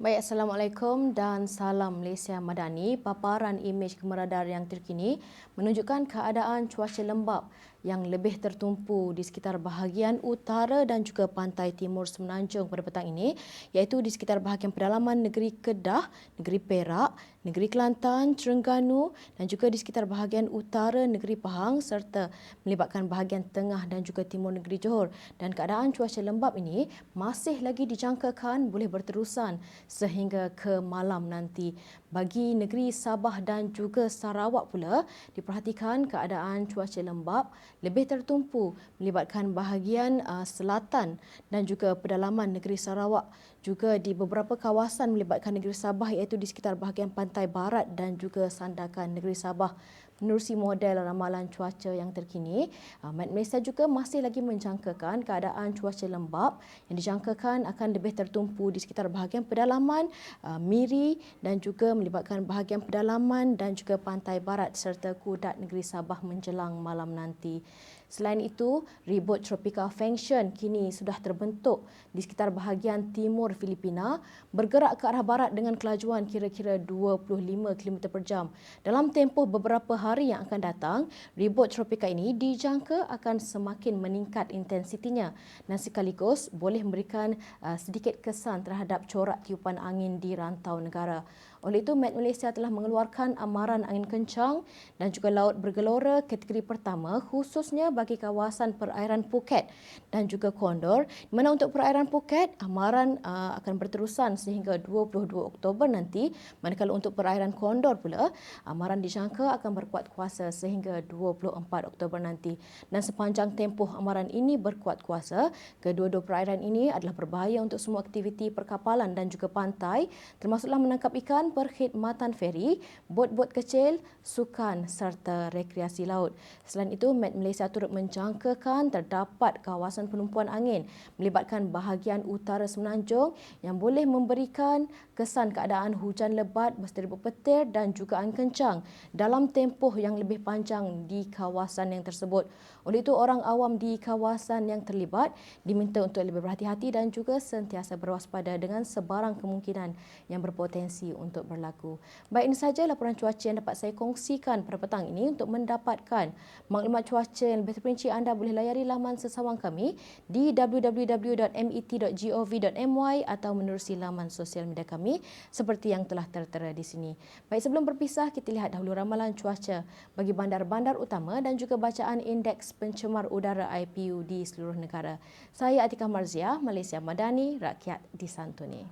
Baik, Assalamualaikum dan salam Malaysia Madani. Paparan imej kemeradar yang terkini menunjukkan keadaan cuaca lembap yang lebih tertumpu di sekitar bahagian utara dan juga pantai timur Semenanjung pada petang ini iaitu di sekitar bahagian pedalaman negeri Kedah, negeri Perak, negeri Kelantan, Terengganu dan juga di sekitar bahagian utara negeri Pahang serta melibatkan bahagian tengah dan juga timur negeri Johor dan keadaan cuaca lembap ini masih lagi dijangkakan boleh berterusan sehingga ke malam nanti. Bagi negeri Sabah dan juga Sarawak pula diperhatikan keadaan cuaca lembap lebih tertumpu melibatkan bahagian uh, selatan dan juga pedalaman negeri Sarawak. Juga di beberapa kawasan melibatkan negeri Sabah iaitu di sekitar bahagian pantai barat dan juga sandakan negeri Sabah menerusi model ramalan cuaca yang terkini, uh, Met Malaysia juga masih lagi menjangkakan keadaan cuaca lembap yang dijangkakan akan lebih tertumpu di sekitar bahagian pedalaman uh, Miri dan juga melibatkan bahagian pedalaman dan juga pantai barat serta kudat negeri Sabah menjelang malam nanti. Selain itu, ribut tropika Fengshen kini sudah terbentuk di sekitar bahagian timur Filipina bergerak ke arah barat dengan kelajuan kira-kira 25 km per jam. Dalam tempoh beberapa hari yang akan datang, ribut tropika ini dijangka akan semakin meningkat intensitinya dan sekaligus boleh memberikan uh, sedikit kesan terhadap corak tiupan angin di rantau negara. Oleh itu, Met Malaysia telah mengeluarkan amaran angin kencang dan juga laut bergelora kategori pertama khususnya bagi kawasan perairan Phuket dan juga Kondor. Di mana untuk perairan Phuket, amaran uh, akan berterusan sehingga 22 Oktober nanti. Manakala untuk perairan Kondor pula, amaran dijangka akan berkuat kuasa sehingga 24 Oktober nanti. Dan sepanjang tempoh amaran ini berkuat kuasa, kedua-dua perairan ini adalah berbahaya untuk semua aktiviti perkapalan dan juga pantai, termasuklah menangkap ikan, perkhidmatan feri, bot-bot kecil, sukan serta rekreasi laut. Selain itu, Met Malaysia turut menjangkakan terdapat kawasan penumpuan angin melibatkan bahagian utara semenanjung yang boleh memberikan kesan keadaan hujan lebat berserta petir dan juga angin kencang dalam tempoh yang lebih panjang di kawasan yang tersebut. Oleh itu, orang awam di kawasan yang terlibat diminta untuk lebih berhati-hati dan juga sentiasa berwaspada dengan sebarang kemungkinan yang berpotensi untuk berlaku. Baik, ini sahaja laporan cuaca yang dapat saya kongsikan pada petang ini. Untuk mendapatkan maklumat cuaca yang lebih terperinci, anda boleh layari laman sesawang kami di www.met.gov.my atau menerusi laman sosial media kami seperti yang telah tertera di sini. Baik, sebelum berpisah, kita lihat dahulu ramalan cuaca bagi bandar-bandar utama dan juga bacaan indeks pencemar udara IPU di seluruh negara. Saya Atika Marzia, Malaysia Madani, rakyat disantuni.